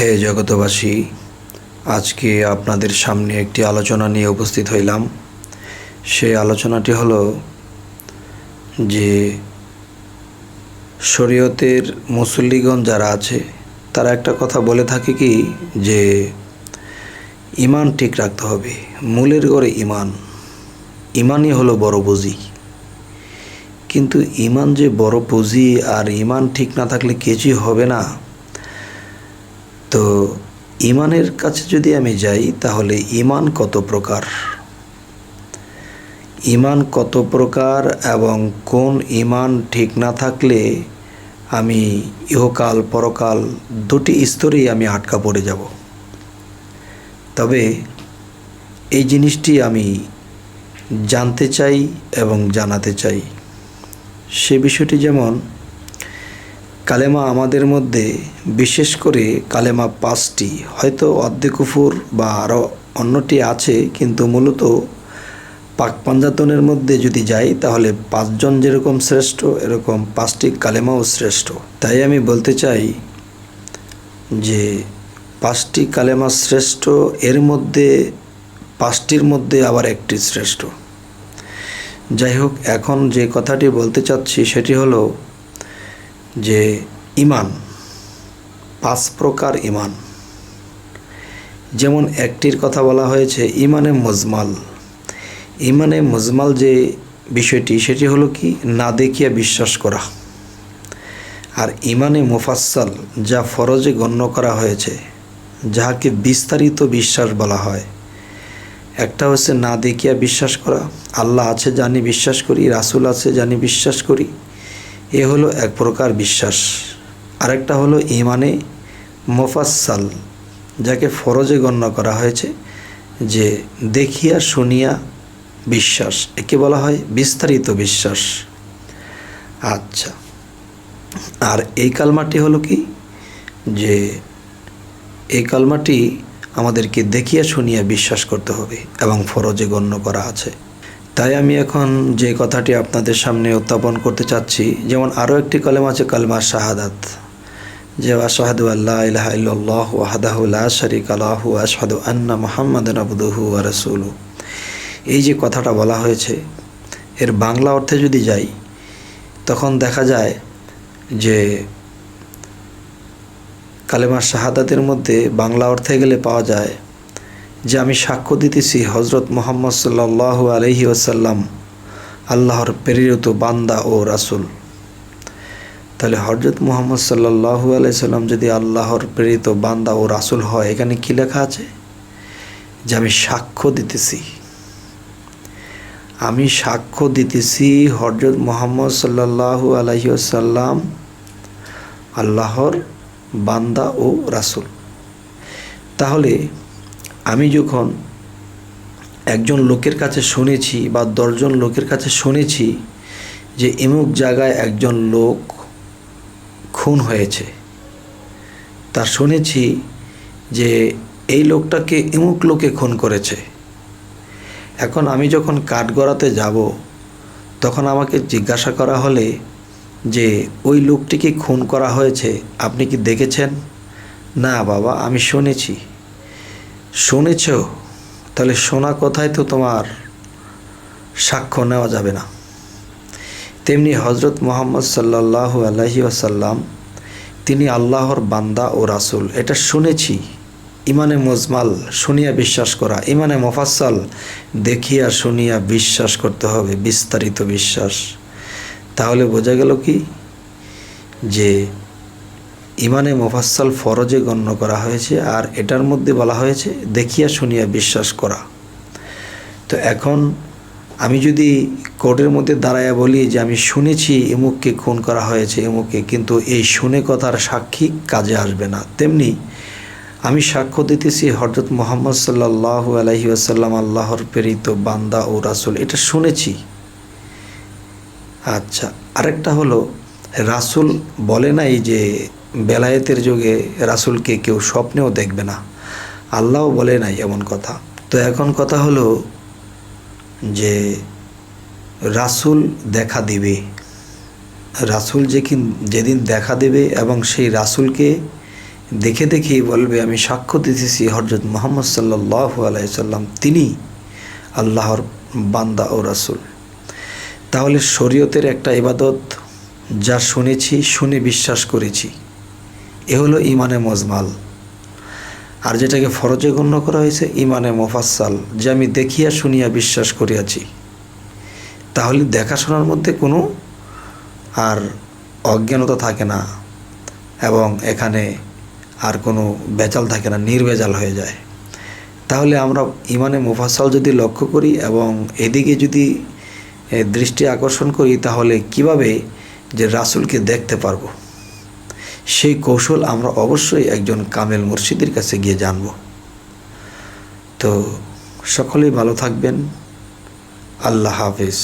হে জগতবাসী আজকে আপনাদের সামনে একটি আলোচনা নিয়ে উপস্থিত হইলাম। সেই আলোচনাটি হলো যে শরীয়তের মুসল্লিগণ যারা আছে, তারা একটা কথা বলে থাকে কি যে ইমান ঠিক রাখতে হবে, মূলের গড়ে ইমান ইমানই হলো বড় পুঁজি। কিন্তু ইমান যে বড় পুঁজি আর ইমান ঠিক না থাকলে কিছুই হবে না। তো ইমানের কাছে যদি আমি যাই, তাহলে ইমান কত প্রকার? ইমান কত প্রকার এবং কোন ইমান ঠিক না থাকলে আমি ইহকাল, পরকাল দুটি স্তরেই আমি আটকা পড়ে যাব। তবে এই জিনিসটি আমি জানতে চাই এবং জানাতে চাই। সে বিষয়টি যেমন কালেমা আমাদের মধ্যে, বিশেষ করে কালেমা পাঁচটি, হয়তো অর্ধেক কুফুর বা আরও অন্যটি আছে, কিন্তু মূলত পাক পাঞ্জাতনের মধ্যে যদি যাই, তাহলে পাঁচজন যেরকম শ্রেষ্ঠ, এরকম পাঁচটি কালেমাও শ্রেষ্ঠ। তাই আমি বলতে চাই যে, পাঁচটি কালেমা শ্রেষ্ঠ, এর মধ্যে, পাঁচটির মধ্যে আবার একটি শ্রেষ্ঠ। যাই হোক, এখন যে কথাটি বলতে চাচ্ছি, সেটি হলো যে ইমান, পাঁচ প্রকার ইমান। যেমন একটির কথা বলা হয়েছে, ইমানে মজমাল। ইমানে মজমাল যে বিষয়টি, সেটি হলো কি? না দেখিয়া বিশ্বাস করা। আর ইমানে মুফাসসাল, যা ফরজে গণ্য করা হয়েছে, যাহাকে বিস্তারিত বিশ্বাস বলা হয়। একটা হচ্ছে না দেখিয়া বিশ্বাস করা। আল্লাহ আছে জানি বিশ্বাস করি, রাসুল আছে জানি বিশ্বাস করি। এ হলো এক প্রকার বিশ্বাস। আরেকটা হলো ইমানে মোফাসাল যাকে ফরজে গণ্য করা হয়েছে যে দেখিয়া শুনিয়া বিশ্বাস, একে বলা হয় বিস্তারিত বিশ্বাস। আচ্ছা আর এই কালমাটি হলো কি? যে এই কালমাটি আমাদেরকে দেখিয়া শুনিয়া বিশ্বাস করতে হবে এবং ফরজে গণ্য করা আছে। তাই আমি এখন যে কথাটি আপনাদের সামনে উত্থাপন করতে চাচ্ছি, যেমন আরও একটি কলেম আছে কালমা শাহাদাত। যে আশাহাদু আল্লাহ ইলাহা ইল্লাল্লাহ ওয়াহদাহু লা শারিকা লাহু আশহাদু আন্না মুহাম্মাদান আবদুহু রাসূলু এই যে কথাটা বলা হয়েছে, এর বাংলা অর্থে যদি যাই, তখন দেখা যায় যে কালেমা শাহাদাতের মধ্যে বাংলা অর্থে গেলে পাওয়া যায় যে আমি সাক্ষ্য দিতেছি হজরত মোহাম্মদ সাল্লাহ আলহি ওসাল্লাম আল্লাহর প্রেরিত বান্দা ও রাসুল। তাহলে হজরত মোহাম্মদ সাল্লাহু আলাইসাল্লাম যদি আল্লাহর প্রেরিত বান্দা ও রাসুল হয়, এখানে কী লেখা আছে? যে আমি সাক্ষ্য দিতেছি। আমি সাক্ষ্য দিতেছি হজরত মোহাম্মদ সাল্লাহু আলহিউসাল্লাম আল্লাহর বান্দা ও রাসুল। তাহলে আমি যখন একজন লোকের কাছে শুনেছি বা দশজন লোকের কাছে শুনেছি যে এমুক জায়গায় একজন লোক খুন হয়েছে তা শুনেছি যে এই লোকটাকে এমুক লোকে খুন করেছে। এখন আমি যখন কাঠগড়াতে যাব, তখন আমাকে জিজ্ঞাসা করা হলে যে ওই লোকটিকে খুন করা হয়েছে, আপনি কি দেখেছেন? না বাবা, আমি শুনেছি। শুনেছ তাহলে শোনা কথায় তো তোমার সাক্ষ্য নেওয়া যাবে না। তেমনি হজরত মোহাম্মদ সাল্লাহ আলহি আসাল্লাম তিনি আল্লাহর বান্দা ও রাসুল। এটা শুনেছি। ইমানে মজমাল শুনিয়া বিশ্বাস করা, ইমানে মফাসাল দেখিয়া শুনিয়া বিশ্বাস করতে হবে, বিস্তারিত বিশ্বাস। তাহলে বোঝা গেল কি? যে ইমানে মোফাসাল ফরজে গণ্য করা হয়েছে আর এটার মধ্যে বলা হয়েছে, দেখিয়া শুনিয়া বিশ্বাস করা। তো এখন আমি যদি কোর্টের মধ্যে দাঁড়াইয়া বলি যে আমি শুনেছি এমুককে খুন করা হয়েছে এমুককে কিন্তু এই শুনে কথার সাক্ষী কাজে আসবে না। তেমনি আমি সাক্ষ্য দিতেছি হজরত মোহাম্মদ সাল্লাহ আলহি আসাল্লাম আল্লাহর প্রেরিত বান্দা ও রাসুল। এটা শুনেছি। আচ্ছা আরেকটা হলো, রাসুল বলে নাই যে বেলায়েতের যুগে রাসুলকে কেউ স্বপ্নেও দেখবে না। আল্লাহও বলে নাই এমন কথা। তো এখন কথা হলো যে রাসুল দেখা দিবে। রাসুল যে যেদিন দেখা দেবে এবং সেই রাসুলকে দেখে দেখেই বলবে, আমি সাক্ষ্য দিতেছি হরজত মোহাম্মদ সাল্লাহ আলাইসাল্লাম তিনি আল্লাহর বান্দা ও রাসুল। তাহলে শরীয়তের একটা ইবাদত যা শুনেছি, শুনে বিশ্বাস করেছি। এ হলো ইমানে মজমাল। আর যেটাকে ফরজে গণ্য করা হয়েছে, ইমানে মোফাসাল যে আমি দেখিয়া শুনিয়া বিশ্বাস করিয়াছি। তাহলে দেখাশোনার মধ্যে কোনো আর অজ্ঞানতা থাকে না, এবং এখানে আর কোনো বেচাল থাকে না, নির্বেজাল হয়ে যায়। তাহলে আমরা ইমানে মুফাসাল যদি লক্ষ্য করি এবং এদিকে যদি দৃষ্টি আকর্ষণ করি, তাহলে কীভাবে যে রাসূলকে দেখতে পারব? সেই কৌশল আমরা অবশ্যই একজন কামেল মুর্শিদের কাছে গিয়ে জানব। তো সকলেই ভালো থাকবেন। আল্লাহ হাফিজ।